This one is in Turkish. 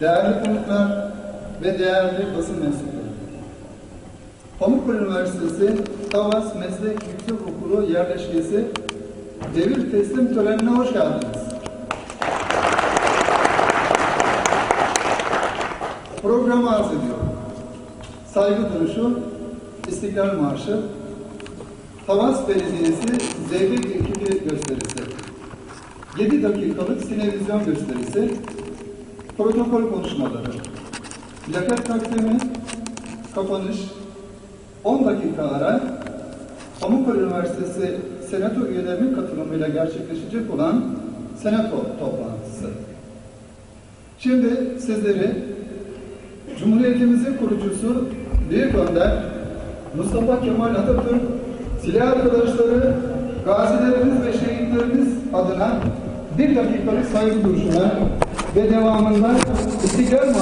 değerli konuklar ve değerli basın mensupları. Pamukkale Üniversitesi Tavas Meslek Yüksekokulu yerleşkesi devir teslim törenine hoş geldiniz. Programı arz ediyorum. Saygı duruşu, İstiklal Marşı, Tavas Belediyesi Zeybek ekibi gösterisi, 7 dakikalık sinevizyon gösterisi, protokol konuşmaları, plaket takdimi, kapanış, 10 dakika ara, Pamukkale Üniversitesi Senato üyelerinin katılımıyla gerçekleşecek olan Senato toplantısı. Şimdi sizleri Cumhuriyetimizin kurucusu Büyük Önder Mustafa Kemal Atatürk, silah arkadaşları, gazilerimiz ve şehitlerimiz adına bir dakikalık saygı duruşuna ve devamında İstiklal